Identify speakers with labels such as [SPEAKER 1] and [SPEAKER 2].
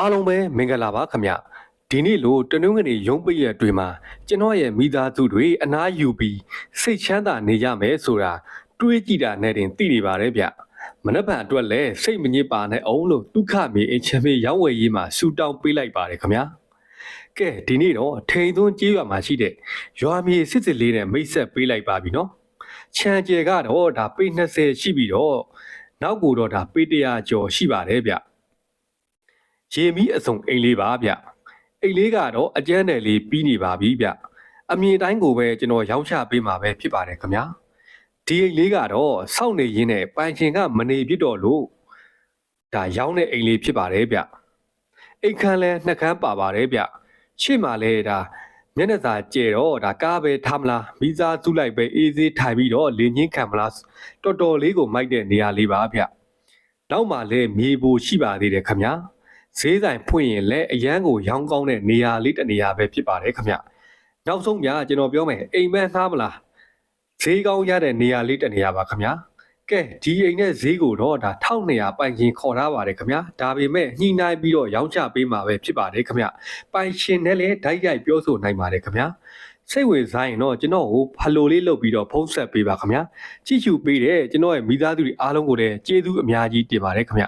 [SPEAKER 1] အားလုံးပဲမင်္ဂလာပါခင်ဗျဒီနေ့လိုတနင်္ဂနွေရုံးပိတ်ရက်တွေမှာကျွန်တော်ရဲ့မိသားစုတွေအနားယူပြီးစိတ်ချမ်းသာနေကြမယ်ဆိုတာတွေးကြည့်တာနဲ့တင်သိနေပါတယ်ဗျမနှက်ပံအတွက်လည်းစိတ်မညစ်ပါနဲ့အောင်လို့ဒုက္ခမေအချင်းမေရောင်းဝယ်ရေးမှာဆူတောင်းပေးလိုက်ပါတယ်ခင်ဗျာကဲဒီနေ့တော့ထိန်သွန်းကြေးရွာမှာရှိတဲ့ရွာမြေစစ်စစ်လေးနဲ့မိတ်ဆက်ပေးလိုက်ပါပြီနော်ချန်ကျယ်ကတော့ဒါပေ20ရှိပြီးတော့နောက်ကိုတော့ဒါပေ100ကျော်ရှိပါတယ်ဗျ ရေမီးအစုံအိမ်လေးပါဗျအိမ်လေးကတော့အကျန်းနယ်လေးပြီးနေပါပြီဗျအမြင်တိုင်းကိုပဲကျွန်တော်ရောင်းချပေးမှာပဲဖြစ်ပါတယ်ခင်ဗျာဒီအိမ်လေးကတော့စောင့်နေရင်းနဲ့ပိုင်ရှင်ကမနေပြစ်တော့လို့ဒါရောင်းတဲ့အိမ်လေးဖြစ်ပါတယ်ဗျအိမ်ခန်းလဲနှစ်ခန်းပါပါတယ်ဗျရှေ့မှာလဲဒါမျက်နှာသာကျဲတော့ဒါကားပဲထားမလားမိသားစုလိုက်ပဲအေးသေးထိုင်ပြီးတော့လင်းချင်းခံမလားတော်တော်လေးကိုမိုက်တဲ့နေရာလေးပါဗျနောက်မှလဲမြေပိုရှိပါသေးတယ်ခင်ဗျာ ဈေးဆိုင်ဖွင့်ရင်လည်းအရန်ကိုရောင်းကောင်းတဲ့နေရာလေးတစ်နေရာပဲဖြစ်ပါတယ်ခင်ဗျနောက်ဆုံးပြကျွန်တော်ပြောမယ်အိမ်မက်ငှားမလားဈေးကောင်းရတဲ့နေရာလေးတစ်နေရာပါခင်ဗျကဲဒီအိမ်နဲ့ဈေးကိုတော့ဒါ1200ပိုင်ရှင်ခေါ်ထားပါတယ်ခင်ဗျဒါပေမဲ့ညှိနှိုင်းပြီးတော့ရောင်းချပေးမှာပဲဖြစ်ပါတယ်ခင်ဗျပိုင်ရှင်နဲ့လည်းဓာတ်ရိုက်ပြောဆိုနိုင်ပါတယ်ခင်ဗျစိတ်ဝင်စားရင်တော့ကျွန်တော်ကိုဖလိုလေးလုပ်ပြီးတော့ဖုန်းဆက်ပေးပါခင်ဗျကြည့်ရှုပေးတဲ့ကျွန်တော်ရဲ့မိသားစုတွေအားလုံးကိုလည်းကျေးဇူးအများကြီးတင်ပါတယ်ခင်ဗျ